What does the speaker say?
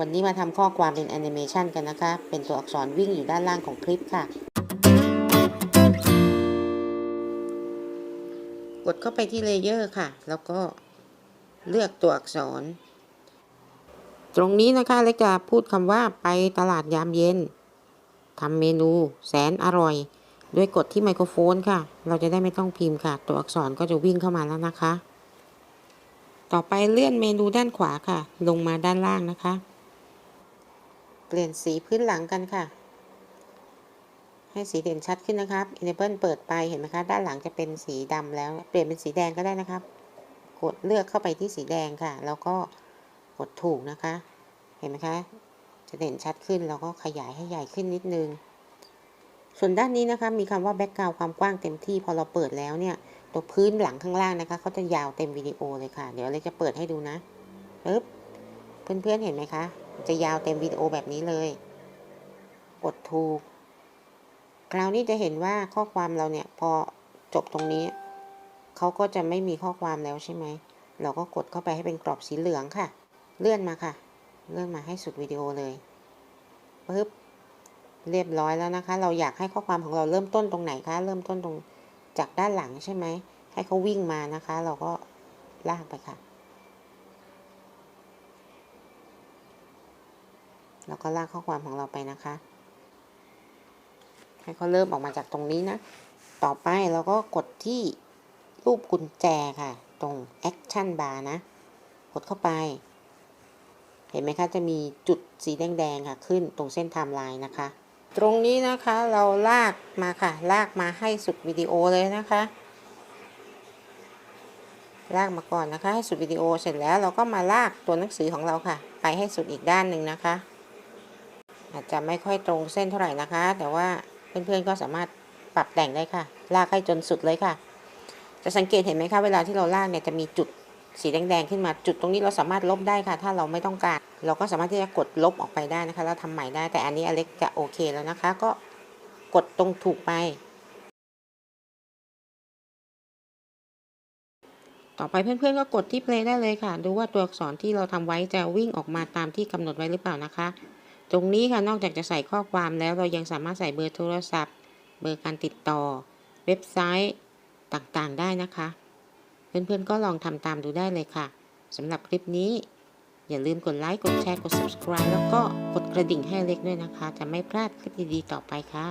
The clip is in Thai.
วันนี้มาทำข้อความเป็นแอนิเมชันกันนะคะ เป็นตัวอักษรวิ่งอยู่ด้านล่างของคลิปค่ะ กดเข้าไปที่เลเยอร์ค่ะ แล้วก็เลือกตัวอักษร ตรงนี้นะคะเล็กจะพูดคำว่าไปตลาดยามเย็นทำเมนูแสนอร่อย ด้วยกดที่ไมโครโฟนค่ะ เราจะได้ไม่ต้องพิมพ์ค่ะ ตัวอักษรก็จะวิ่งเข้ามาแล้วนะคะ ต่อไปเลื่อนเมนูด้านขวาค่ะ ลงมาด้านล่างนะคะ เปลี่ยนสีพื้นหลังกันค่ะ ให้สีเด่นชัดขึ้นนะครับ Enable เปิดไปเห็นไหมคะ ด้านหลังจะเป็นสีดำแล้ว เปลี่ยนเป็นสีแดงก็ได้นะครับ กดเลือกเข้าไปที่สีแดงค่ะ แล้วก็กดถูกนะคะ เห็นไหมคะ จะเด่นชัดขึ้นแล้วก็ขยายให้ใหญ่ขึ้นนิดนึง ส่วนด้านนี้นะคะมีคำว่า background ความกว้างเต็มที่พอเราเปิดแล้วเนี่ย ตัวพื้นหลังข้างล่างนะคะเขาจะยาวเต็มวิดีโอเลยค่ะ เดี๋ยวเลยจะเปิดให้ดูนะปึ๊บเพื่อนๆเห็นไหมคะ จะยาวเต็มวิดีโอแบบนี้เลย กดถูก คราวนี้จะเห็นว่าข้อความเราเนี่ยพอจบตรงนี้ เขาก็จะไม่มีข้อความแล้วใช่ไหม เราก็กดเข้าไปให้เป็นกรอบสีเหลืองค่ะ เลื่อนมาค่ะ เลื่อนมาให้สุดวิดีโอเลยปึ๊บเรียบร้อยแล้วนะคะ เราอยากให้ข้อความของเราเริ่มต้นตรงไหนคะ เริ่มต้นตรงจากด้านหลังใช่ไหม ให้เขาวิ่งมานะคะ เราก็ลากไปค่ะ แล้วก็ลากข้อความของเราไปนะคะ ให้เขาเริ่มออกมาจากตรงนี้นะ ต่อไปเราก็กดที่รูปกุญแจค่ะ ตรง Action Bar นะ กดเข้าไป เห็นไหมคะ จะมีจุดสีแดงๆค่ะ ขึ้นตรงเส้นไทม์ไลน์นะคะ ตรงนี้นะคะเราลากมาค่ะ ลากมาให้สุดวิดีโอเลยนะคะ ลากมาก่อนนะคะ ให้สุดวิดีโอเสร็จแล้วเราก็มาลากตัวหนังสือของเราค่ะ ไปให้สุดอีกด้านหนึ่งนะคะ อาจจะไม่ค่อยตรงเส้นเท่าไหร่นะคะ แต่ว่าเพื่อนๆก็สามารถปรับแต่งได้ค่ะ ลากให้จนสุดเลยค่ะ จะสังเกตเห็นไหมคะเวลาที่เราลากเนี่ยจะมีจุดสีแดงๆขึ้นมาจุดตรงนี้เราสามารถลบได้ค่ะ ถ้าเราไม่ต้องการ เราก็สามารถที่จะกดลบออกไปได้นะคะ แล้วทำใหม่ได้แต่อันนี้อเล็กจะโอเคแล้วนะคะ ก็กดตรงถูกไป ต่อไปเพื่อนๆก็กดที่ play ได้เลยค่ะ ดูว่าตัวอักษรที่เราทำไว้จะวิ่งออกมาตามที่กำหนดไว้หรือเปล่านะคะ ตรงนี้ค่ะนอกจากจะใส่ข้อความแล้วเรายังสามารถใส่เบอร์โทรศัพท์ เบอร์การติดต่อ เว็บไซต์ต่างๆ ได้นะคะ เพื่อนๆก็ลองทำตามดูได้เลยค่ะสำหรับคลิปนี้ อย่าลืมกดไลค์กดแชร์กด subscribe แล้วก็กดกระดิ่งให้เล็กด้วยนะคะ จะไม่พลาดคลิปดีๆต่อไปค่ะ